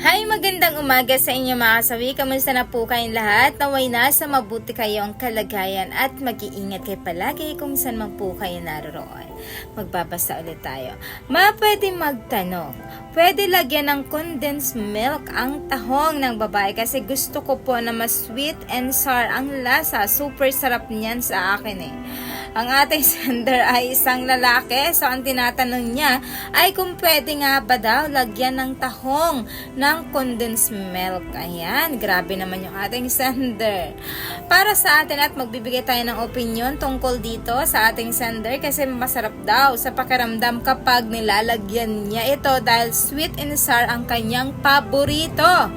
Hi, magandang umaga sa inyo mga kasawi. Kamusta na po kayong lahat? Naway na sa mabuti kayong kalagayan at mag-iingat kayo palagi kung saan man po kayo naroroon. Magbabasa ulit tayo. Ma, pwede magtanong. Pwede lagyan ng condensed milk ang tahong ng babae kasi gusto ko po na mas sweet and sour ang lasa. Super sarap niyan sa akin eh. Ang ating sender ay isang lalaki. So, ang tinatanong niya ay kung pwede nga ba daw lagyan ng tahong ng condensed milk. Ayan, grabe naman yung ating sender. Para sa atin at magbibigay tayo ng opinion tungkol dito sa ating sender kasi masarap daw sa pakiramdam kapag nilalagyan niya ito dahil sweet and sour ang kanyang paborito.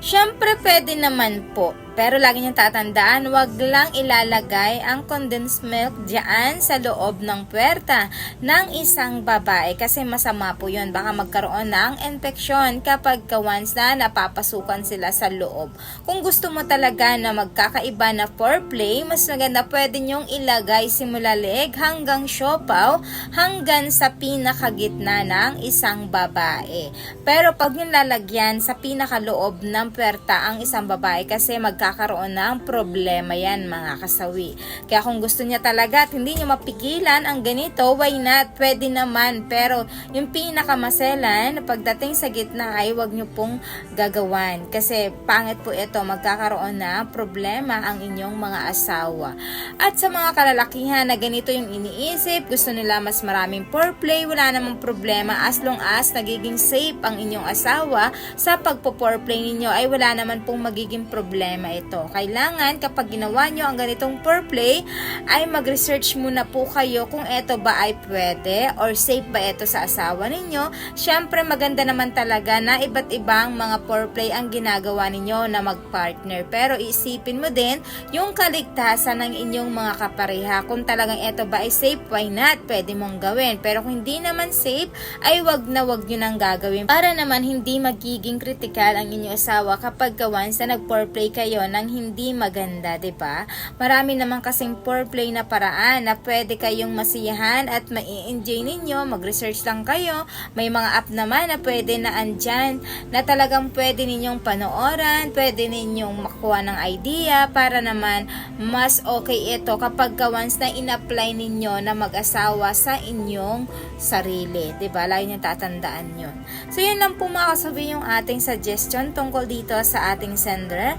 Siyempre, pwede naman po. Pero lagi niyong tatandaan, wag lang ilalagay ang condensed milk diyan sa loob ng puwerta ng isang babae kasi masama po yun. Baka magkaroon ng infeksyon kapag ka once na napapasukan sila sa loob. Kung gusto mo talaga na magkakaiba na foreplay, mas maganda pwede niyong ilagay simula leg hanggang siopaw hanggang sa pinakagitna ng isang babae. Pero pag yung lalagyan sa pinakaloob ng puwerta ang isang babae kasi magkakaroon ng problema yan mga kasawi. Kaya kung gusto niya talaga at hindi niya mapigilan ang ganito, why not? Pwede naman. Pero yung pinakamaselan, pagdating sa gitna ay wag niyo pong gagawan. Kasi pangit po ito, magkakaroon ng problema ang inyong mga asawa. At sa mga kalalakihan na ganito yung iniisip, gusto nila mas maraming foreplay, wala namang problema as long as nagiging safe ang inyong asawa sa pagpo-foreplay ninyo ay wala naman pong magiging problema ito. Kailangan kapag ginawa nyo ang ganitong foreplay ay mag-research muna po kayo kung ito ba ay pwede or safe ba ito sa asawa ninyo. Siyempre maganda naman talaga na iba't ibang mga foreplay ang ginagawa ninyo na mag-partner. Pero isipin mo din yung kaligtasan ng inyong mga kapareha. Kung talagang ito ba ay safe, why not? Pwede mong gawin. Pero kung hindi naman safe, ay wag na wag nyo nang gagawin. Para naman hindi magiging critical ang inyong asawa kapag ka once na nag-foreplay kayo ng hindi maganda, 'di ba? Marami naman kasing foreplay na paraan na pwede kayong masiyahan at mai-enjoy ninyo. Mag-research lang kayo. May mga app naman na pwede na andyan na talagang pwede ninyong panooran, pwede ninyong makuha ng idea para naman mas okay ito kapag ka once na in-apply ninyo na mag-asawa sa inyong sarili. ba? Lagi niyo tatandaan 'yon. So, yun lang po mga kasabi yung ating suggestion tungkol dito sa ating sender.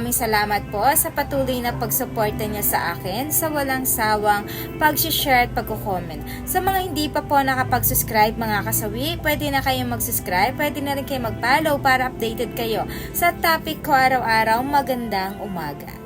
Maraming salamat po sa patuloy na pagsuporta niya sa akin sa walang sawang pag-share at pag-comment. Sa mga hindi pa po nakapag-subscribe mga kasawi, pwede na kayong mag-subscribe, pwede na rin kayo mag-follow para updated kayo sa topic ko araw-araw. Magandang umaga.